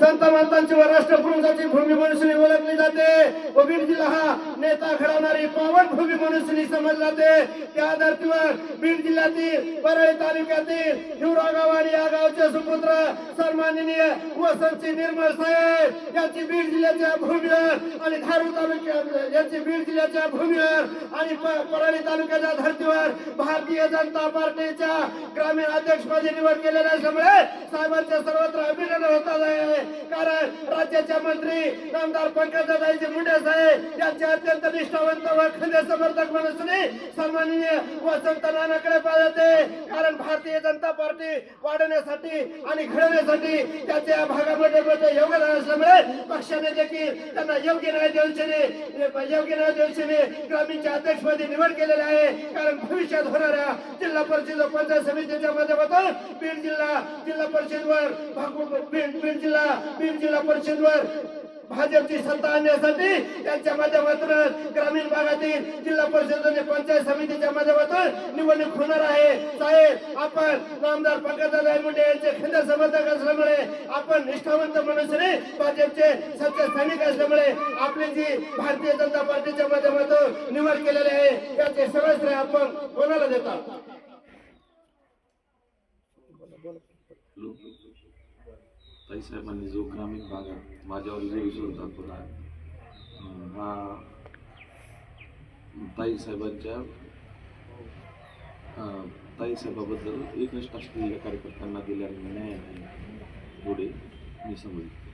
संत महंतांची व राष्ट्रपुरुषाची भूमी मनुष्य ओळखली जाते. व बीड जिल्हा हा नेता घडवणारी पावन भूमी मनुष्य समजली जाते. त्या धर्तीवर बीड जिल्ह्यातील परळी तालुक्यातील हिवरा गाव आणि या गावचे सुपुत्र सन्माननीय वसंतची निर्मळ साहेब यांची बीड जिल्ह्याच्या भूमीवर आणि धारू तालुक्यात यांची बीड जिल्ह्याच्या भूमीवर आणि परळी तालुक्याच्या धर्तीवर भारतीय जनता पार्टीच्या ग्रामीण अध्यक्षपदी निवड केलेल्या असल्यामुळे साहेबांच्या सर्व अभिनंदन होत आहे कारण राज्याच्या मंत्री आमदार पंकजाताईचे मुंडे साहेब यांचे अत्यंत निष्ठावंत व खंदे समर्थक म्हणून सन्माननीय वसंत नानाकडे पाहते कारण भारतीय जनता पार्टी वाढवण्यासाठी आणि घडवण्यासाठी त्याच्या या भागामध्ये मोठे योगदान असल्यामुळे पक्षाने देखील त्यांना योग्य न्याय देऊन योग्य न्याय देऊन ग्रामीणच्या अध्यक्षपदी निवड केलेली आहे. कारण भविष्यात होणाऱ्या जिल्हा परिषद पंचायत समितीच्या माध्यमातून बीड जिल्हा जिल्हा परिषदवर भागू- बीड बीड जिल्हा बीड जिल्हा परिषदवर भाजपची सत्ता आणण्यासाठी त्यांच्या माध्यमातून ग्रामीण भागातील जिल्हा परिषद आणि पंचायत समितीच्या माध्यमातून निवडणूक होणार आहे. साहेब आपण आमदार पंकजा मुंडे यांचे खंड समर्थक असल्यामुळे आपण निष्ठावंत मनुष्यने भाजपचे सत्य स्थानिक असल्यामुळे आपली जी भारतीय जनता पार्टीच्या माध्यमातून निवड केलेली आहे त्याचे सर्व श्रेय आपण कोणाला देतात? ताईसाहेबांनी जो ग्रामीण भागात माझ्यावर जो विश्वास दाखवला अं, हा ताईसाहेबांच्या अं, ताईसाहेबाबद्दल एकनिष्ठ असलेल्या कार्यकर्त्यांना दिलेला न्याय आहे पुढे मी समजतो.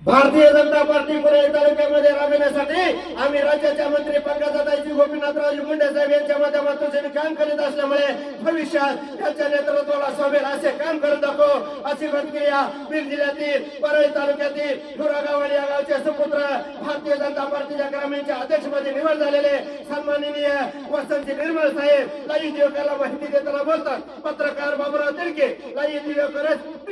भारतीय जनता पार्टी पुणे तालुक्यामध्ये राबविण्यासाठी आम्ही राज्याच्या मंत्री पंकजाताईजी गोपीनाथरावजी मुंडे साहेब यांच्या माध्यमातून काम करीत असल्यामुळे भविष्यात त्यांच्या नेतृत्वाला सोबेल असे काम करत दाखव अशी प्रतिक्रिया बीड जिल्ह्यातील परळी तालुक्यातील धुरागाव आणि या गावचे सुपुत्र भारतीय जनता पार्टीच्या ग्रामीणच्या अध्यक्षपदी निवड झालेले सन्माननीय वसंतजी निर्मळ साहेब लाई दिवकाला माहिती देताना बोलतात. पत्रकार बाबुराव तिडके लाई दिवकरच